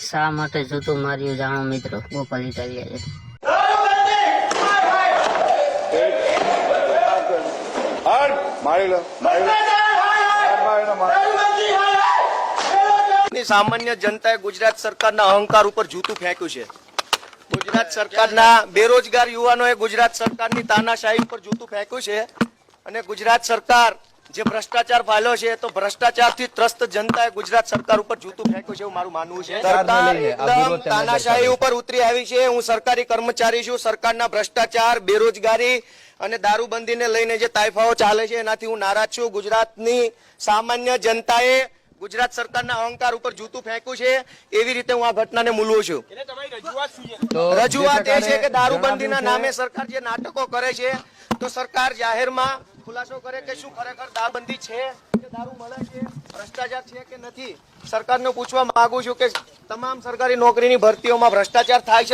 શા માટે જૂતું માર્યું જાણો મિત્રો? ગોપાલ ઇટાલિયા છે. સામાન્ય જનતાએ ગુજરાત સરકારના અહંકાર ઉપર જૂતું ફેંક્યું છે. ગુજરાત સરકારના બેરોજગાર યુવાનોએ ગુજરાત સરકારની તાનાશાહી ઉપર જૂતું ફેંક્યું છે અને ગુજરાત સરકાર જે ભ્રષ્ટાચાર ફાયલો છે તો ભ્રષ્ટાચારથી ત્રસ્ત જનતાએ ગુજરાત સરકાર ઉપર જૂતું ફેંક્યું છે એવું મારું માનવું છે. સરકાર એકદમ તાનાશાહી ઉપર ઉતરી આવી છે. હું સરકારી કર્મચારી છું. સરકારના ભ્રષ્ટાચાર બેરોજગારી અને દારૂબંધીને લઈને જે તાઇફાઓ ચાલે છે એનાથી હું નારાજ છું. ગુજરાતની સામાન્ય જનતાએ ગુજરાત સરકારના અહંકાર ઉપર જૂતું ફેંક્યું છે. એવી રીતે હું આ ઘટનાને મૂલવું છું. રજૂઆત એ છે કે દારૂબંધીના નામે સરકાર જે નાટકો કરે છે તો સરકાર જાહેરમાં ખુલાસો કરે કે શું ખરેખર દારૂબંધી છે? કે દારૂ મળે છે? ભ્રષ્ટાચાર છે કે નથી? સરકારને પૂછવા માંગુ છું કે તમામ સરકારી નોકરીની ભરતીઓમાં ભ્રષ્ટાચાર થાય છે.